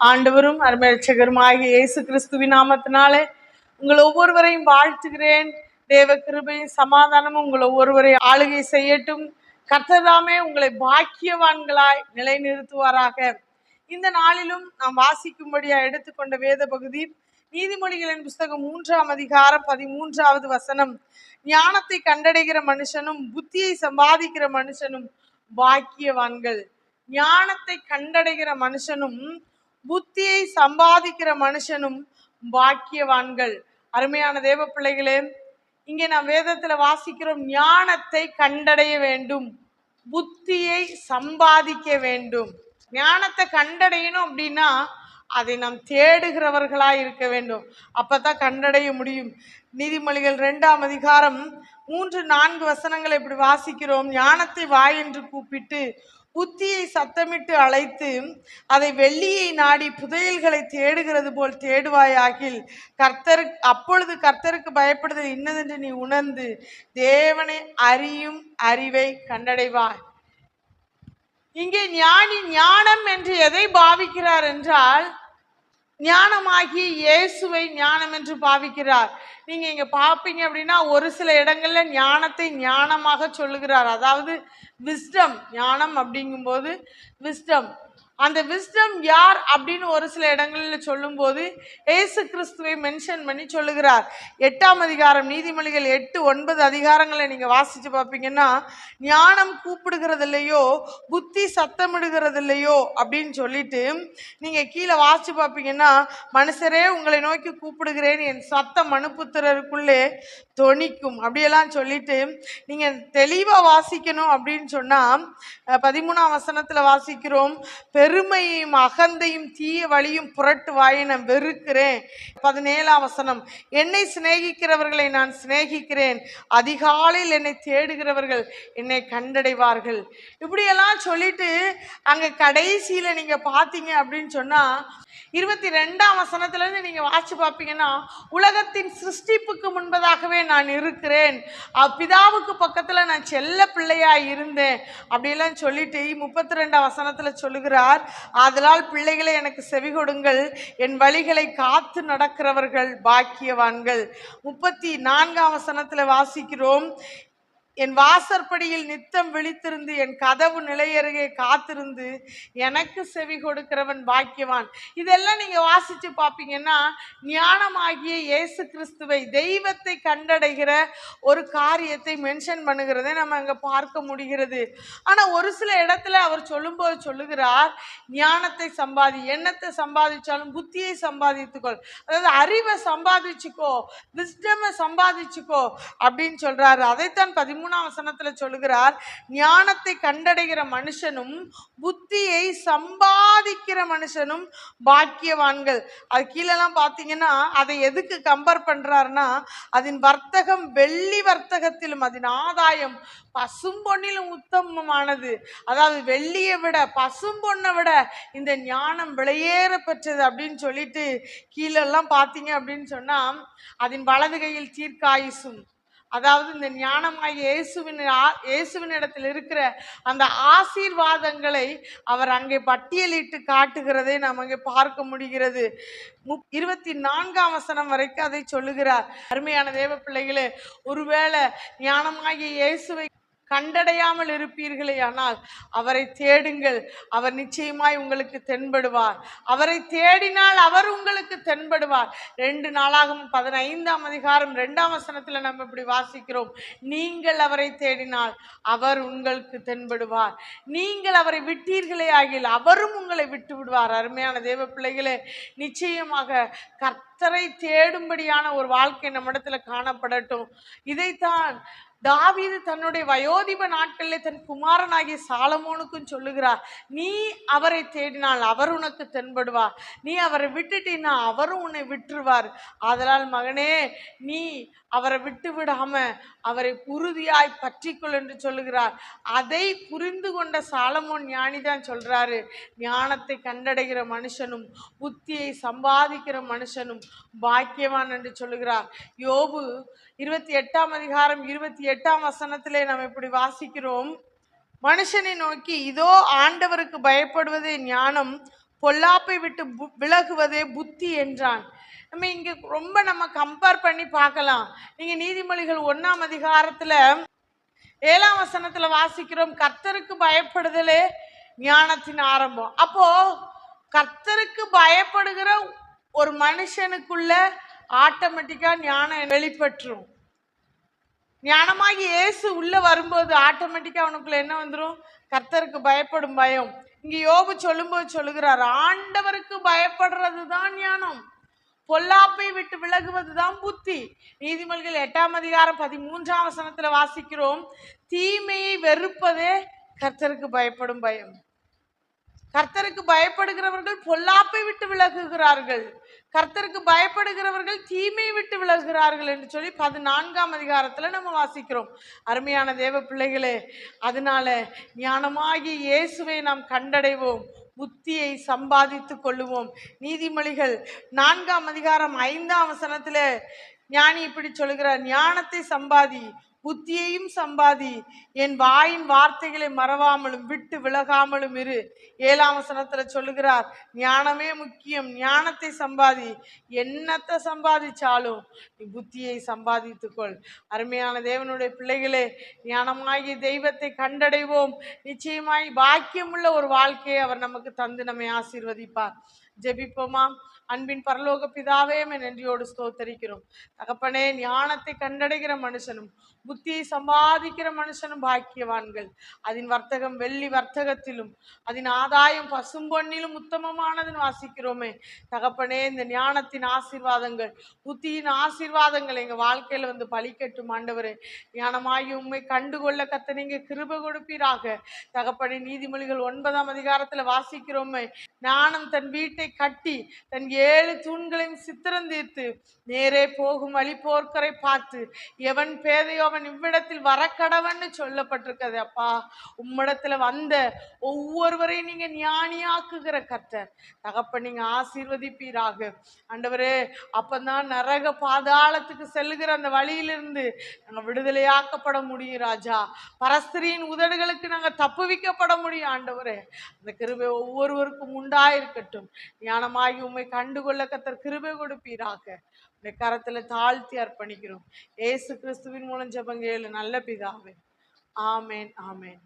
ஆண்டவரும் அருமையட்சகருமாகிய இயேசு கிறிஸ்துவின் நாமத்தினாலே உங்கள் ஒவ்வொருவரையும் வாழ்த்துகிறேன். தேவ கிருபையும் சமாதானமும் உங்கள் ஒவ்வொருவரையும் ஆளுகை செய்யட்டும். கர்த்ததாமே உங்களை பாக்கியவான்களாய் நிலைநிறுத்துவாராக. இந்த நாளிலும் நாம் வாசிக்கும்படியா எடுத்துக்கொண்ட வேத பகுதி நீதிமொழிகளின் புஸ்தகம் மூன்றாம் அதிகாரம் பதிமூன்றாவது வசனம். ஞானத்தை கண்டடைகிற மனுஷனும் புத்தியை சம்பாதிக்கிற மனுஷனும் பாக்கியவான்கள். ஞானத்தை கண்டடைகிற மனுஷனும் புத்தியை சம்பாதிக்கிற மனுஷனும் பாக்கியவான்கள். அருமையான தேவ பிள்ளைகளே இங்கே நாம் வேதத்துல வாசிக்கிறோம் ஞானத்தை கண்டடைய வேண்டும் புத்தியை சம்பாதிக்க வேண்டும். ஞானத்தை கண்டடையணும் அப்படின்னா அதை நாம் தேடுகிறவர்களா இருக்க வேண்டும். அப்பதான் கண்டடைய முடியும். நீதிமொழிகள் ரெண்டாம் அதிகாரம் மூன்று நான்கு வசனங்களை இப்படி வாசிக்கிறோம். ஞானத்தை வாய் என்று கூப்பிட்டு புத்தியை சத்தமிட்டு அழைத்து அதை வெள்ளியை நாடி புதையல்களை தேடுகிறது போல் தேடுவாயாகில் கர்த்தரு அப்பொழுது கர்த்தருக்கு பயப்படுதல் இன்னதென்று நீ உணர்ந்து தேவனை அறியும் அறிவை கண்டடைவாய். இங்கே ஞானி ஞானம் என்று எதை பாவிக்கிறார் என்றால் ஞானமாகி இயேசுவை ஞானம் என்று பாவிக்கிறார். நீங்க இங்க பாப்பீங்க அப்படின்னா ஒரு சில இடங்கள்ல ஞானத்தை ஞானமாக சொல்லுகிறார். அதாவது விஸ்டம் ஞானம் அப்படிங்கும்போது விஸ்டம் அந்த விஸ்டம் யார் அப்படின்னு ஒரு சில இடங்களில் சொல்லும்போது ஏசு கிறிஸ்துவை மென்ஷன் பண்ணி சொல்லுகிறார். எட்டாம் அதிகாரம் நீதிமொழிகள் எட்டு ஒன்பது அதிகாரங்களை நீங்கள் வாசித்து பார்ப்பீங்கன்னா ஞானம் கூப்பிடுகிறது இல்லையோ புத்தி சத்தமிடுகிறது இல்லையோ அப்படின்னு சொல்லிட்டு நீங்கள் கீழே வாசித்து பார்ப்பீங்கன்னா மனுஷரே உங்களை நோக்கி கூப்பிடுகிறேன் என் சத்தம் மனுப்புத்திரருக்குள்ளே தொனிக்கும். அப்படியெல்லாம் சொல்லிட்டு நீங்கள் தெளிவாக வாசிக்கணும் அப்படின்னு சொன்னால் பதிமூணாம் வசனத்தில் வாசிக்கிறோம் பெருமையும் அகந்தையும் தீய வழியும் புரட்டு வாயை நான் வெறுக்கிறேன். பதினேழாம் வசனம் என்னை சிநேகிக்கிறவர்களை நான் சிநேகிக்கிறேன். அதிகாலையில் என்னை தேடுகிறவர்கள் என்னை கண்டடைவார்கள். இப்படியெல்லாம் சொல்லிட்டு அங்கே கடைசியில் நீங்கள் பார்த்தீங்க அப்படின்னு சொன்னால் இருபத்தி ரெண்டாம் வசனத்துலேருந்து நீங்கள் வாசி பார்ப்பீங்கன்னா உலகத்தின் சிருஷ்டிப்புக்கு முன்பதாகவே நான் இருக்கிறேன். பிதாவுக்கு பக்கத்தில் நான் செல்ல பிள்ளையாக இருந்தேன். அப்படிலாம் சொல்லிட்டு முப்பத்தி ரெண்டாம் வசனத்தில் சொல்லுகிறார் ஆதலால் பிள்ளைகளை எனக்கு செவி கொடுங்கள். என் வழிகளை காத்து நடக்கிறவர்கள் பாக்கியவான்கள். முப்பத்தி நான்காம் வசனத்தில் வாசிக்கிறோம் என் வாசற்படியில் நித்தம் விழித்திருந்து என் கதவு நிலையருகே காத்திருந்து எனக்கு செவி கொடுக்கிறவன் பாக்கியவான். இதெல்லாம் நீங்கள் வாசித்து பார்ப்பீங்கன்னா ஞானமாகிய இயேசு கிறிஸ்துவை தெய்வத்தை கண்டடைகிற ஒரு காரியத்தை மென்ஷன் பண்ணுகிறதை நம்ம அங்கே பார்க்க முடிகிறது. ஆனால் ஒரு சில இடத்துல அவர் சொல்லும்போது சொல்லுகிறார் ஞானத்தை சம்பாதி எண்ணத்தை சம்பாதிச்சாலும் புத்தியை சம்பாதித்துக்கொள். அதாவது அறிவை சம்பாதிச்சுக்கோ விஸ்டமை சம்பாதிச்சுக்கோ அப்படின்னு சொல்கிறாரு அதைத்தான் பதிமூணு மூணாம் வசனத்துல சொல்லுகிறார் ஞானத்தை கண்டடைகிற மனுஷனும் புத்தியை சம்பாதிக்கிற மனுஷனும் பாக்கியவான்கள். அது கீழெல்லாம் பார்த்தீங்கன்னா அதை எதுக்கு கம்பேர் பண்றாருன்னா அதன் வர்த்தகம் வெள்ளி வர்த்தகத்திலும் அதன் ஆதாயம் பசும்பொன்னிலும் உத்தமமானது. அதாவது வெள்ளியை விட பசும்பொன்னை விட இந்த ஞானம் விலையேற பெற்றது அப்படின்னு சொல்லிட்டு கீழெல்லாம் பார்த்தீங்க அப்படின்னு சொன்னா அதன் வலது கையில் தீர்க்காயுசும். அதாவது இந்த ஞானமாகிய இயேசுவின் ஆ- இயேசுவின் இடத்தில் இருக்கிற அந்த ஆசீர்வாதங்களை அவர் அங்கே பட்டியலிட்டு காட்டுகிறதை நாம் அங்கே பார்க்க முடிகிறது. முப் இருபத்தி நான்காம் வசனம் வரைக்கும் அதை சொல்லுகிறார். அருமையான தேவ பிள்ளைகளே ஒருவேளை ஞானமாகிய இயேசுவை கண்டடையாமல் இருப்பீர்களே ஆனால் அவரை தேடுங்கள். அவர் நிச்சயமாய் உங்களுக்கு தென்படுவார். அவரை தேடினால் அவர் உங்களுக்கு தென்படுவார். ரெண்டு நாளாகவும் பதினைந்தாம் அதிகாரம் ரெண்டாம் வசனத்தில் நம்ம இப்படி வாசிக்கிறோம். நீங்கள் அவரை தேடினால் அவர் உங்களுக்கு தென்படுவார். நீங்கள் அவரை விட்டீர்களே ஆகில் அவரும் உங்களை விட்டு விடுவார். அருமையான தேவ பிள்ளைகளே நிச்சயமாக கர்த்தரை தேடும்படியான ஒரு வாழ்க்கை நம்மிடத்தில் காணப்படட்டும். இதைத்தான் தாவீது தன்னுடைய வயோதிப நாட்களில் தன் குமாரனாகிய சாலமோனுக்கும் சொல்லுகிறார் நீ அவரை தேடினால் அவர் உனக்கு தென்படுவார். நீ அவரை விட்டுட்டீன்னா அவரும் உன்னை விட்டுருவார். ஆதலால் மகனே நீ அவரை விட்டு விடாம அவரை உறுதியாய் பற்றிக்கொள் என்று சொல்லுகிறார். அதை புரிந்து கொண்ட சாலமோன் ஞானி தான் சொல்றாரு ஞானத்தை கண்டடைகிற மனுஷனும் புத்தியை சம்பாதிக்கிற மனுஷனும் பாக்கியவான் என்று சொல்லுகிறார். யோபு இருபத்தி எட்டாம் அதிகாரம் இருபத்தி எட்டாம் வசனத்திலே நாம் இப்படி வாசிக்கிறோம். மனுஷனை நோக்கி இதோ ஆண்டவருக்கு பயப்படுவதே ஞானம் பொல்லாப்பை விட்டு பு- விலகுவதே புத்தி என்றான். நம்ம இங்கே ரொம்ப நம்ம கம்பேர் பண்ணி பார்க்கலாம். நீங்கள் நீதிமொழிகள் ஒன்றாம் அதிகாரத்தில் ஏழாம் வசனத்தில் வாசிக்கிறோம் கர்த்தருக்கு பயப்படுதலே ஞானத்தின் ஆரம்பம். அப்போ கர்த்தருக்கு பயப்படுகிற ஒரு மனுஷனுக்குள்ள ஆட்டோமேட்டிக்காக ஞானம் வெளிப்பற்றும் ஞானமாகி இயேசு உள்ளே வரும்போது ஆட்டோமேட்டிக்காக அவனுக்குள்ள என்ன வந்துடும் கர்த்தருக்கு பயப்படும் பயம். இங்கே யோபு சொல்லும்போது சொல்லுகிறார் ஆண்டவருக்கு பயப்படுறது தான் ஞானம். பொல்லாப்பை விட்டு விலகுவது தான் புத்தி. நீதிமொழிகள் எட்டாம் அதிகாரம் பதிமூன்றாம் வசனத்தில் வாசிக்கிறோம். தீமையை வெறுப்பதே கர்த்தருக்கு பயப்படும் பயம். கர்த்தருக்கு பயப்படுகிறவர்கள் பொல்லாப்பை விட்டு விலகுகிறார்கள். கர்த்தருக்கு பயப்படுகிறவர்கள் தீமை விட்டு விலகுகிறார்கள் என்று சொல்லி பதினான்காம் அதிகாரத்தில் நம்ம வாசிக்கிறோம். அருமையான தேவ பிள்ளைகளே அதனால ஞானமாகிய இயேசுவை நாம் கண்டடைவோம். புத்தியை சம்பாதித்து கொள்ளுவோம். நீதிமொழிகள் நான்காம் அதிகாரம் ஐந்தாம் வசனத்தில் ஞானி இப்படி சொல்கிறார் ஞானத்தை சம்பாதி புத்தியையும் சம்பாதி. என் வாயின் வார்த்தைகளை மறவாமலும் விட்டு விலகாமலும் இரு. ஏழாம் வசனத்துல சொல்லுகிறார் ஞானமே முக்கியம் ஞானத்தை சம்பாதி. என்னத்தை சம்பாதிச்சாலும் நீ புத்தியை சம்பாதித்துக்கொள் அருமையான தேவனுடைய பிள்ளைகளே ஞானமாகிய தெய்வத்தை கண்டடைவோம். நிச்சயமாய் பாக்கியமுள்ள ஒரு வாழ்க்கையை அவர் நமக்கு தந்து நம்மை ஆசீர்வதிப்பார். ஜெபிப்போமா? அன்பின் பரலோக பிதாவே நன்றியோடு ஸ்தோத்தரிக்கிறோம். தகப்பனே ஞானத்தை கண்டடைகிற மனுஷனும் புத்தியை சம்பாதிக்கிற மனுஷனும் பாக்கியவான்கள். அதன் வர்த்தகம் வெள்ளி வர்த்தகத்திலும் அதன் ஆதாயம் பசும்பொன்னிலும் உத்தமமானதுன்னு வாசிக்கிறோமே. தகப்பனே இந்த ஞானத்தின் ஆசீர்வாதங்கள் புத்தியின் ஆசீர்வாதங்கள் எங்க வாழ்க்கையில வந்து பலிக்கட்டும் ஆண்டவரே. ஞானமாகி உண்மை கண்டுகொள்ள கத்த நீங்கள் கிருப கொடுப்பீராக. தகப்பனே நீதிமொழிகள் ஒன்பதாம் அதிகாரத்தில் வாசிக்கிறோமே. ஞானம் தன் வீட்டை கட்டி தன் ஏழு தூண்களையும் சித்திரம் தீர்த்து நேரே போகும் வழி போர்க்கரை பார்த்து எவன் பேதையோ அவன் இவ்விடத்தில் வரக்கடவன்னு சொல்லப்பட்டிருக்கிறது. அப்பா உம்மிடத்துல வந்த ஒவ்வொருவரையும் நீங்க ஞானியாக்குகிற கர்த்தர். தகப்ப நீங்க ஆசீர்வதிப்பீராக. ஆண்டவரே அப்பந்தான் நரக பாதாளத்துக்கு செல்லுகிற அந்த வழியிலிருந்து நாங்கள் விடுதலையாக்கப்பட முடியும் ராஜா. பரஸ்திரியின் உதடுகளுக்கு நாங்கள் தப்புவிக்கப்பட முடியும் ஆண்டவரே. அந்த கிருபை ஒவ்வொருவருக்கும் உண்டாயிருக்கட்டும். ஞானமாகி உம்மை கண்டுகொள்ள கத்தர் கிருபை கொடுப்பீராக. இந்த கரத்துல தாழ்த்தி அர்ப்பணிக்கிறோம். ஏசு கிறிஸ்துவின் மூலம் ஜெபங்க நல்ல பிதாவே. ஆமேன் ஆமேன்.